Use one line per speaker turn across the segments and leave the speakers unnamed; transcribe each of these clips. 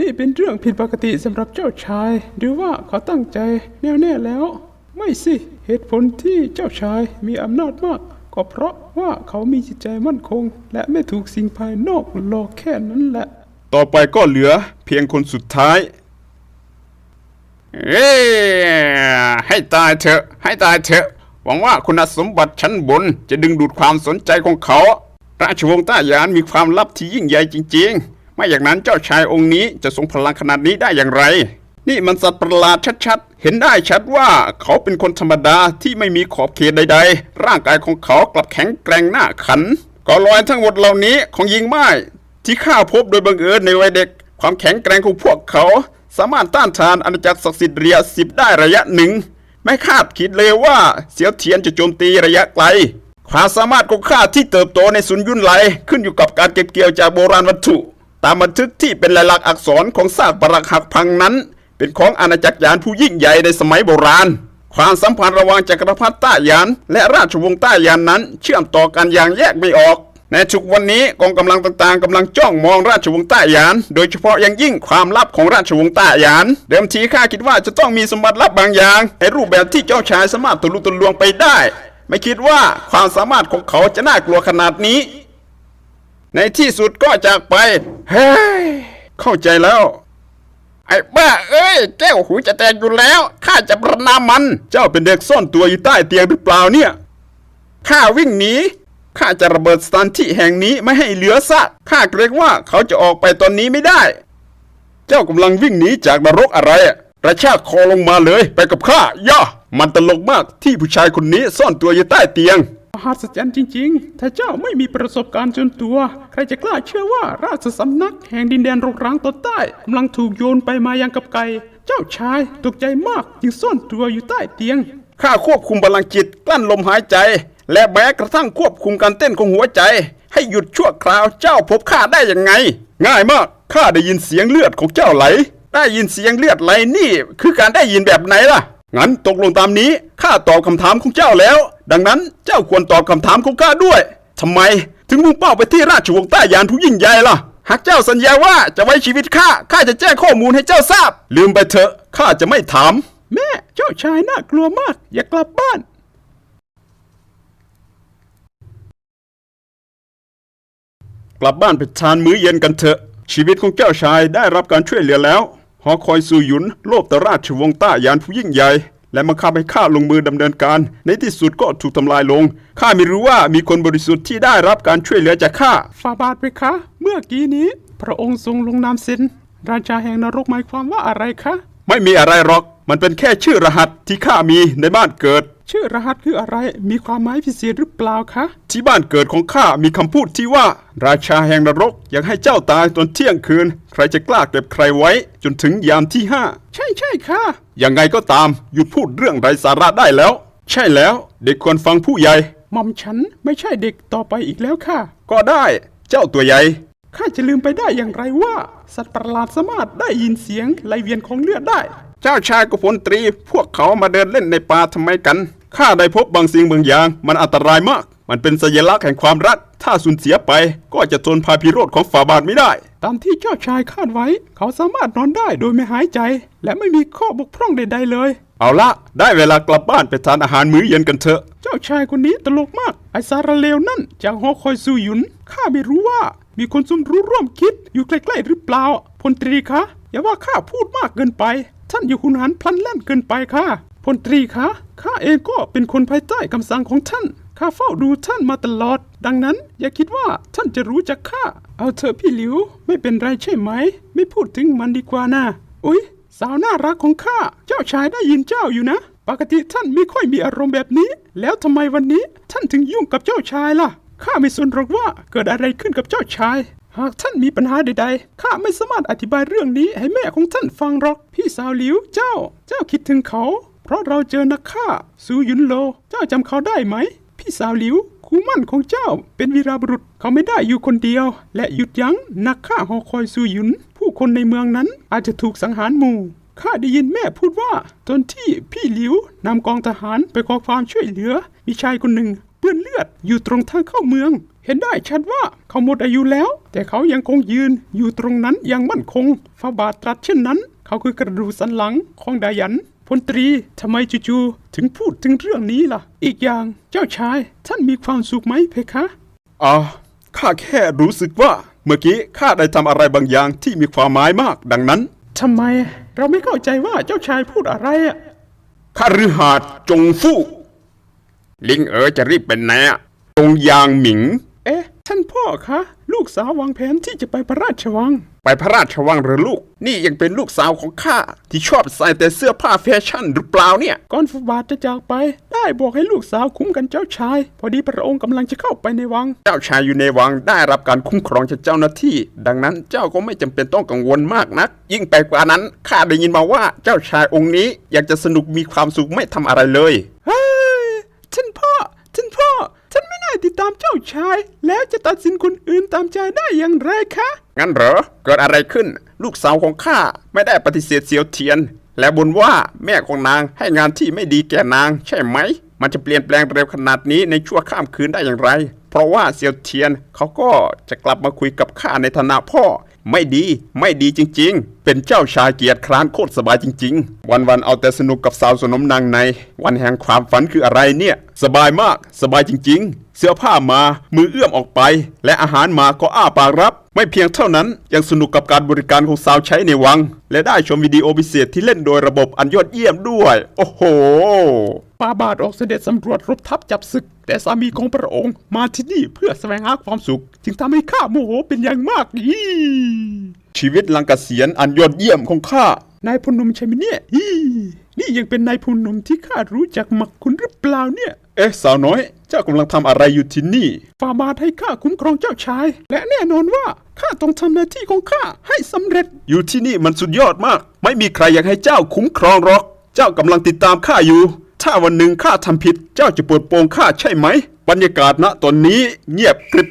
นี่เป็นเรื่องผิดปกติสำหรับเจ้าชาย หรือว่าเขาตั้งใจแน่วแน่แล้ว ไม่สิ เหตุผลที่เจ้าชายมีอำนาจมาก ก็เพราะว่าเขามีจิตใจมั่นคง และไม่ถูกสิ่งภายนอกหลอกแค่นั้นแหละ
ต่อไปก็เหลือเพียงคนสุดท้าย เอ้ให้ตายเถอะ ให้ตายเถอะ หวังว่าคุณสมบัติชั้นบนจะดึงดูดความสนใจของเขา ราชวงศ์ต้ายานมีความลับที่ยิ่งใหญ่จริง ๆ ไม่อย่างนั้นเจ้าชายองค์นี้จะทรงพลังขนาดนี้ได้อย่างไร นี่มันสัตว์ประหลาดชัดๆ เห็นได้ชัดว่าเขาเป็นคนธรรมดาที่ไม่มีขอบเขตใด ๆ ร่างกายของเขากลับแข็งแกร่งหน้าขันก็ลอยทั้งหมดเหล่านี้ของยิงไม้ที่ข้าพบโดยบังเอิญในวัยเด็ก ความแข็งแกร่งของพวกเขา สามารถต้านทานอาณาจักรศักดิ์สิทธิ์เรียสิบได้ระยะหนึ่ง ไม่คาดคิดเลยว่าเสียวเทียนจะโจมตีระยะไกลความสามารถของข้าที่เติบโตในสุนยุนไหลขึ้นอยู่กับการเก็บเกี่ยวจากโบราณวัตถุ ตามบันทึกที่เป็นลายลักษณ์อักษรของซากปรักหักพังนั้น เป็นของอาณาจักรยานผู้ยิ่งใหญ่ในสมัยโบราณ ความสัมพันธ์ระหว่างจักรพรรดิต้ายาน และราชวงศ์ต้ายานนั้น เชื่อมต่อกันอย่างแยกไม่ออกในทุกวันนี้กองกำลังต่างๆกำลังจ้องมองราชวงศ์ต้ายาน โดยเฉพาะอย่างยิ่งความลับของราชวงศ์ต้ายาน เดิมทีข้าคิดว่าจะต้องมีสมบัติลับบางอย่างในรูปแบบที่เจ้าชายสามารถทะลุทะลวงไปได้ ไม่คิดว่าความสามารถของเขาจะน่ากลัวขนาดนี้ ในที่สุดก็จากไป เฮ้ย เข้าใจแล้ว ไอ้บ้าเอ้ย แก้วหูจะแตกอยู่แล้ว ข้าจะประนามมัน เจ้าเป็นเด็กซ่อนตัวอยู่ใต้เตียงหรือเปล่าเนี่ย ข้าวิ่งหนี ข้าจะระเบิดสถานที่แห่งนี้ไม่ให้เหลือซากข้าเกรงว่าเขาจะออกไปตอนนี้ไม่ได้ เจ้ากำลังวิ่งหนีจากนรกอะไรอะกระชากคอลงมาเลย ไปกับข้า ย่ามันตลกมากที่ผู้ชายคนนี้ซ่อนตัวอยู่ใต้เตียง
หัศจรรย์จริงๆ ถ้าเจ้าไม่มีประสบการณ์จนตัว ใครจะกล้าเชื่อว่าราชสำนักแห่งดินแดนรกร้างตอนใต้กำลังถูกโยนไปมายังกับไก่ เจ้าชายตกใจมากจึงซ่อนตัวอยู่ใต้เตียง
ข้าควบคุมพลังจิตกลั้นลมหายใจ และแม้กระทั่งควบคุมการเต้นของหัวใจ ให้หยุดชั่วคราวเจ้าพบข้าได้ยังไง ง่ายมากข้าได้ยินเสียงเลือดของเจ้าไหล ได้ยินเสียงเลือดไหลนี่ คือการได้ยินแบบไหนล่ะงั้นตกลงตามนี้ข้าตอบคำถามของเจ้าแล้ว ดังนั้นเจ้าควรตอบคำถามของข้าด้วยทำไมถึงมุ่งเป้าไปที่ราชวงศ์ใต้ยานผู้ยิ่งใหญ่ล่ะ หากเจ้าสัญญาว่าจะไว้ชีวิตข้า ข้าจะแจ้งข้อมูลให้เจ้าทราบ ลืมไปเถอะ ข้าจะไม่ถาม
แม่ เจ้าชายน่ากลัวมาก อย่ากลับบ้าน
กลับบ้านไปทานมื้อเย็นกันเถอะ ชีวิตของเจ้าชายได้รับการช่วยเหลือแล้ว หอคอยซูหยุน โลบตราชวงศ์ต้ายานผู้ยิ่งใหญ่ และบังคับให้ข้าลงมือดำเนินการ ในที่สุดก็ถูกทำลายลง ข้าไม่รู้ว่ามีคนบริสุทธิ์ที่ได้รับการช่วยเหลือจากข้า
ฟาบาทไปคะ เมื่อกี้นี้ พระองค์ทรงลงนามเซ็นราชาแห่งนรกหมายความว่าอะไรคะ
ไม่มีอะไรหรอก มันเป็นแค่ชื่อรหัสที่ข้ามีในบ้านเกิด
ชื่อรหัสคืออะไร มีความหมายพิเศษหรือเปล่าคะ
ที่บ้านเกิดของข้ามีคำพูดที่ว่า ราชาแห่งนรกอยากให้เจ้าตายตอนเที่ยงคืน ใครจะกล้าเก็บใครไว้ จนถึงยามที่ห้า
ใช่ใช่ค่ะ
ยังไงก็ตาม หยุดพูดเรื่องไร้สาระได้แล้ว ใช่แล้ว เด็กควรฟังผู้ใหญ่
หม่อมฉันไม่ใช่เด็กต่อไปอีกแล้วค่ะ
ก็ได้ เจ้าตัวใหญ่
ข้าจะลืมไปได้อย่างไรว่า สัตว์ประหลาดสามารถได้ยินเสียงไหลเวียนของเลือดได้
เจ้าชายกับพลตรี พวกเขามาเดินเล่นในป่าทำไมกันข้าได้พบบางสิ่งบางอย่าง มันอันตรายมาก มันเป็นสัญลักษณ์แห่งความรัก ถ้าสูญเสียไปก็จะทนพาพิโรธของฝ่าบาทไม่ได้
ตามที่เจ้าชายคาดไว้ เขาสามารถนอนได้โดยไม่หายใจ และไม่มีข้อบกพร่องใด ๆ เลย
เอาละได้เวลากลับบ้านไปทานอาหารมื้อเย็นกันเถอะ
เจ้าชายคนนี้ตลกมาก ไอสาระเลวนั่นจากหอคอยซูหยุนข้าไม่รู้ว่า มีคนซุ่มรู้ร่วมคิดอยู่ใกล้ๆหรือเปล่า พลตรีคะ อย่าว่าข้าพูดมากเกินไป ท่านอยู่หุนหันพลันแล่นเกินไปค่ะ พลตรีคะ ข้าเองก็เป็นคนภายใต้คำสั่งของท่าน ข้าเฝ้าดูท่านมาตลอด ดังนั้นอย่าคิดว่าท่านจะรู้จักข้า เอาเถอะพี่หลิว ไม่เป็นไรใช่ไหม ไม่พูดถึงมันดีกว่านะอุ๊ย สาวน่ารักของข้า เจ้าชายได้ยินเจ้าอยู่นะ ปกติท่านไม่ค่อยมีอารมณ์แบบนี้ แล้วทำไมวันนี้ท่านถึงยุ่งกับเจ้าชายล่ะ ข้าไม่สนหรอกว่าเกิดอะไรขึ้นกับเจ้าชาย หากท่านมีปัญหาใดๆ ข้าไม่สามารถอธิบายเรื่องนี้ให้แม่ของท่านฟังหรอก พี่สาวหลิวเจ้า เจ้าคิดถึงเขา เพราะเราเจอนักฆ่าซูยุนโล เจ้าจำเขาได้ไหม พี่สาวหลิวคู่มั่นของเจ้า เป็นวีรบุรุษเขาไม่ได้อยู่คนเดียว และหยุดยั้งนักฆ่าหอคอยซูยุน ผู้คนในเมืองนั้นอาจจะถูกสังหารหมู่ข้าได้ยินแม่พูดว่าตอนที่พี่หลิวนำกองทหารไปขอความช่วยเหลือ มีชายคนหนึ่ง อนเลือดอยู่ตรงทางเข้าเมือง เห็นได้ชัดว่าเขาหมดอายุแล้ว แต่เขายังคงยืนอยู่ตรงนั้นอย่างมั่นคงฟาบาทตรัสเช่นนั้น เขาคือกระดูกสันหลังของดายันพลตรีทำไมจู่ๆถึงพูดถึงเรื่องนี้ล่ะ อีกอย่างเจ้าชายท่านมีความสุขไหมเพคะ
อ่าข้าแค่รู้สึกว่า เมื่อกี้ข้าได้ทำอะไรบางอย่างที่มีความหมายมากดังนั้น
ทำไมเราไม่เข้าใจว่าเจ้าชายพูดอะไรอะ
ข้ารือหาดจงฟู่ ลิงเอ๋อจะรีบเป็นไหนอะจงยางหมิง
เอ๊ะ ท่านพ่อคะ ลูกสาววางแผนที่จะไปพระราชวัง
ไปพระราชวังหรือลูก นี่ยังเป็นลูกสาวของข้า ที่ชอบใส่แต่เสื้อผ้าแฟชั่นหรือเปล่าเนี่ย
ก่อนฟาบาทจะจากไป ได้บอกให้ลูกสาวคุ้มกันเจ้าชาย พอดีพระองค์กำลังจะเข้าไปในวัง
เจ้าชายอยู่ในวังได้รับการคุ้มครองจากเจ้าหน้าที่ ดังนั้นเจ้าก็ไม่จำเป็นต้องกังวลมากนัก ยิ่งไปกว่านั้นข้าได้ยินมาว่าเจ้าชายองค์นี้อยากจะสนุกมีความสุขไม่ทำอะไรเลย
เฮ้ย ท่านพ่อ ท่านพ่อ ท่านไม่น่าติดตามเจ้าชาย แล้วจะตัดสินคนอื่นตามใจได้อย่างไรคะ
งั้นเหรอ เกิดอะไรขึ้น ลูกสาวของข้าไม่ได้ปฏิเสธเสียวเทียน และบนว่าแม่ของนางให้งานที่ไม่ดีแก่นาง ใช่ไหม มันจะเปลี่ยนแปลงเร็วขนาดนี้ในชั่วข้ามคืนได้อย่างไร เพราะว่าเสียวเทียนเขาก็จะกลับมาคุยกับข้าในฐานะพ่อไม่ดีไม่ดีจริงๆ เป็นเจ้าชายเกียรติคร้านโคตรสบายจริง ๆ วันๆเอาแต่สนุกกับสาวสนมนางใน วันแห่งความฝันคืออะไรเนี่ย สบายมาก สบายจริง ๆ เสื้อผ้ามา มือเอื้อมออกไป และอาหารมาก็อ้าปากรับ ไม่เพียงเท่านั้น ยังสนุกกับการบริการของสาวใช้ในวัง และได้ชมวิดีโอพิเศษที่เล่นโดยระบบอันยอดเยี่ยมด้วย โอ้โห
ฟาบาทออกเสด็จสำรวจรบทัพจับศึก แต่สามีของพระองค์มาที่นี่เพื่อแสวงหาความสุข จึงทำให้ข้าโมโหเป็นอย่างมากอี
ชีวิตลังกเกษียณอันยอดเยี่ยมของข้า
นายพนมใช่ไหมเนี่ยอีนี่ยังเป็นนายพนมที่ข้ารู้จักมักคุณหรือเปล่าเนี่ย
เอ๊ะสาวน้อย เจ้ากำลังทำอะไรอยู่ที่นี่
ฟาบาทให้ข้าคุ้มครองเจ้าชาย และแน่นอนว่าข้าต้องทำหน้าที่ของข้าให้สำเร็จ
อยู่ที่นี่มันสุดยอดมาก ไม่มีใครอยากให้เจ้าคุ้มครองหรอก เจ้ากำลังติดตามข้าอยู่ ถ้าวันหนึ่งข้าทำผิด เจ้าจะปวดโปงข้าใช่ไหม บรรยากาศณตอนนี้เงียบกริบ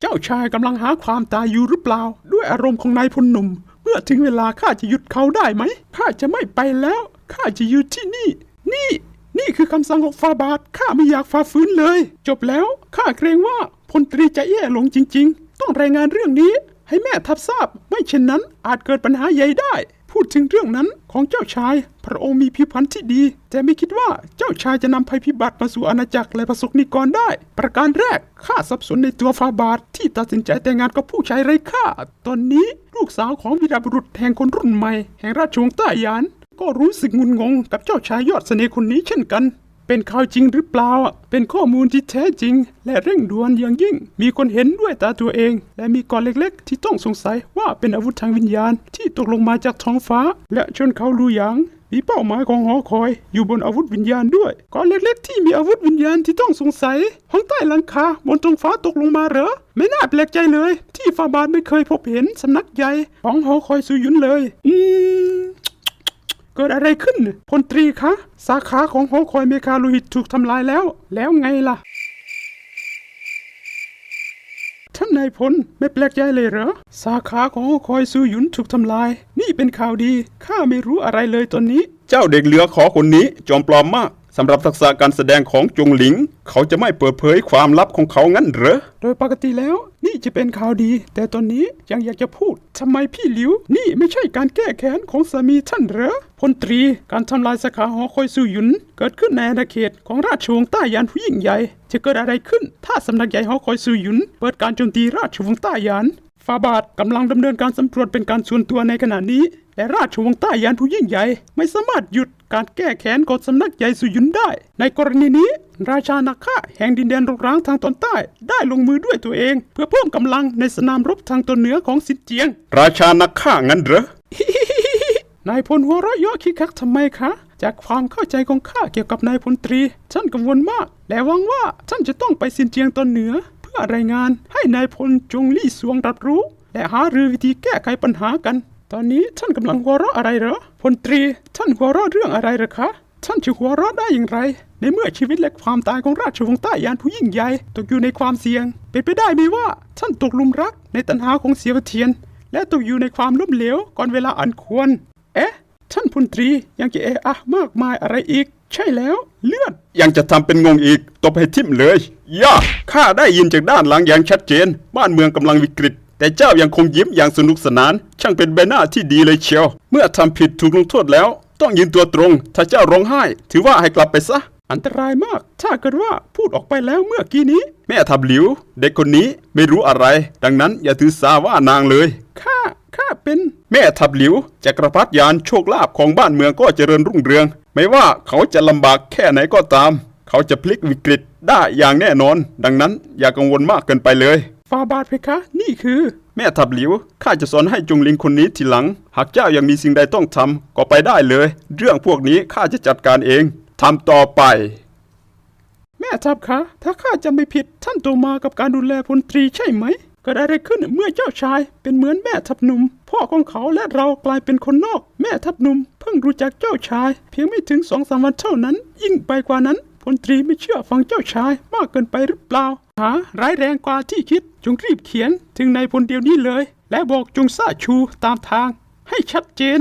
เจ้าชายกำลังหาความตายอยู่หรือเปล่า ด้วยอารมณ์ของนายพลหนุ่ม เมื่อถึงเวลาข้าจะหยุดเขาได้ไหมข้าจะไม่ไปแล้วข้าจะอยู่ที่นี่ นี่ นี่คือคำสั่งของฟาบาทข้าไม่อยากฝ่าฝืนเลย จบแล้วข้าเกรงว่าพลตรีจะแย่ลงจริง ๆ ต้องรายงานเรื่องนี้ให้แม่ทัพทราบ ไม่เช่นนั้นอาจเกิดปัญหาใหญ่ได้ พูดถึงเรื่องนั้นของเจ้าชาย พระองค์มีผิวพรรณที่ดี แต่ไม่คิดว่าเจ้าชายจะนำภัยพิบัติมาสู่อาณาจักรและประสบนิกรได้ ประการแรกข้าสับสนในตัวฟาบาทที่ตัดสินใจแต่งงานกับผู้ชายไร้ค่า ตอนนี้ลูกสาวของวีรบุรุษแห่งคนรุ่นใหม่ แห่งราชวงศ์ใต้หยาน ก็รู้สึกงุนงงกับเจ้าชายยอดเสน่ห์คนนี้เช่นกัน เป็นข่าวจริงหรือเปล่า เป็นข้อมูลที่แท้จริง และเร่งด่วนอย่างยิ่ง มีคนเห็นด้วยตาตัวเอง และมีก้อนเล็กๆ ที่ต้องสงสัยว่าเป็นอาวุธทางวิญญาณที่ตกลงมาจากท้องฟ้า และชนเขาลูหยางมีเป้าหมายของหอคอยอยู่บนอาวุธวิญญาณด้วยก้อนเล็กๆ ที่มีอาวุธวิญญาณที่ต้องสงสัยห้องใต้หลังคาบนท้องฟ้าตกลงมาเหรอ ไม่น่าแปลกใจเลย ที่ฟาบาทไม่เคยพบเห็นสำนักใหญ่ของหอคอยซูยุนเลย อืม เกิดอะไรขึ้น พลตรีคะ สาขาของหอคอยเมคาโลหิตถูกทำลายแล้ว แล้วไงล่ะ ท่านนายพลไม่แปลกใจเลยเหรอ สาขาของหอคอยซูหยุนถูกทำลาย นี่เป็นข่าวดี ข้าไม่รู้อะไรเลยตอนนี้
เจ้าเด็กเหลือขอคนนี้ จอมปลอมมากสำหรับทักษะการแสดงของจงหลิง เขาจะไม่เปิดเผยความลับของเขางั้นเหรอ
โดยปกติแล้ว นี่จะเป็นข่าวดี แต่ตอนนี้ยังอยากจะพูดทำไมพี่หลิว นี่ไม่ใช่การแก้แค้นของสามีท่านเหรอพลตรีการทำลายสาขาหอคอยซุยุน เกิดขึ้นในอาณาเขตของราชวงศ์ใต้ยานผู้ยิ่งใหญ่ จะเกิดอะไรขึ้น ถ้าสำนักใหญ่หอคอยซุยุน เปิดการโจมตีราชวงศ์ใต้ยานฟาบาทกำลังดำเนินการสำรวจเป็นการส่วนตัวในขณะนี้ และราชวงศ์ใต้ยานผู้ยิ่งใหญ่ ไม่สามารถหยุดการแก้แค้นของสำนักใหญ่สุยุนได้ ในกรณีนี้ ราชานาคาแห่งดินแดนรกร้างทางตอนใต้ ได้ลงมือด้วยตัวเอง เพื่อเพิ่มกำลังในสนามรบทางตอนเหนือของซินเจียง
ราชานักฆ่างั้นเหรอ
นายพลหัวเราะเยาะคิกคักทำไมคะ จากความเข้าใจของข้าเกี่ยวกับนายพลตรีท่านกังวลมาก และหวังว่าท่านจะต้องไปซินเจียงตอนเหนือ เพื่อรายงานให้นายพลจงลี่สวงรับรู้ และหารือวิธีแก้ไขปัญหากัน ตอนนี้ท่านกำลังหัวเราะอะไรเหรอพลตรี ท่านหัวเราะเรื่องอะไรเหรอคะ ท่านจะหัวเราะได้อย่างไร ในเมื่อชีวิตและความตายของราชวงศ์ใต้ยานผู้ยิ่งใหญ่ตกอยู่ในความเสี่ยง เป็นไปได้ไหมว่าท่านตกลุมรักในตัณหาของเสียวเทียน และตกอยู่ในความล้มเหลวก่อนเวลาอันควร เอ๊ะ ท่านพลตรียังจะเอะอะมากมายอะไรอีก ใช่แล้ว เลือด
ยังจะทำเป็นงงอีกตบให้ทิ่มเลยย่าข้าได้ยินจากด้านหลังอย่างชัดเจน บ้านเมืองกำลังวิกฤต แต่เจ้ายังคงยิ้มอย่างสนุกสนาน ช่างเป็นใบหน้าที่ดีเลยเชียว เมื่อทำผิดถูกลงโทษแล้ว ต้องยืนตัวตรง ถ้าเจ้าร้องไห้ ถือว่าให้กลับไปซะ
อันตรายมาก ถ้าเกิดว่าพูดออกไปแล้วเมื่อกี้นี้
แม่ทับหลิว เด็กคนนี้ไม่รู้อะไร ดังนั้นอย่าถือสาว่านางเลย
ข้าข้าเป็น
แม่ทับหลิวจักรพรรดิยานโชคลาภของบ้านเมืองก็เจริญรุ่งเรือง ไม่ว่าเขาจะลำบากแค่ไหนก็ตาม เขาจะพลิกวิกฤตได้อย่างแน่นอน ดังนั้นอย่ากังวลมากเกินไปเลยา
บาทเพคะ นี่คือ
แม่ทับหลิว ข้าจะสอนให้จงลิงคนนี้ทีหลัง หากเจ้ายังมีสิ่งใดต้องทำก็ไปได้เลย เรื่องพวกนี้ข้าจะจัดการเองทำต่อไป
แม่ทัพคะ ถ้าข้าจะไม่ผิดท่านโตมากับการดูแลพลตรีใช่ไหมเกิดอะไรขึ้นเมื่อเจ้าชาย เป็นเหมือนแม่ทัพหนุ่ม พ่อของเขาและเรากลายเป็นคนนอก แม่ทัพหนุ่มเพิ่งรู้จักเจ้าชาย เพียงไม่ถึงสองสามวันเท่านั้น ยิ่งไปกว่านั้น พลตรีไม่เชื่อฟังเจ้าชายมากเกินไปหรือเปล่า หาร้ายแรงกว่าที่คิดจงรีบเขียนถึงนายพลเดียวนี้เลย และบอกจงซาชูตามทางให้ชัดเจน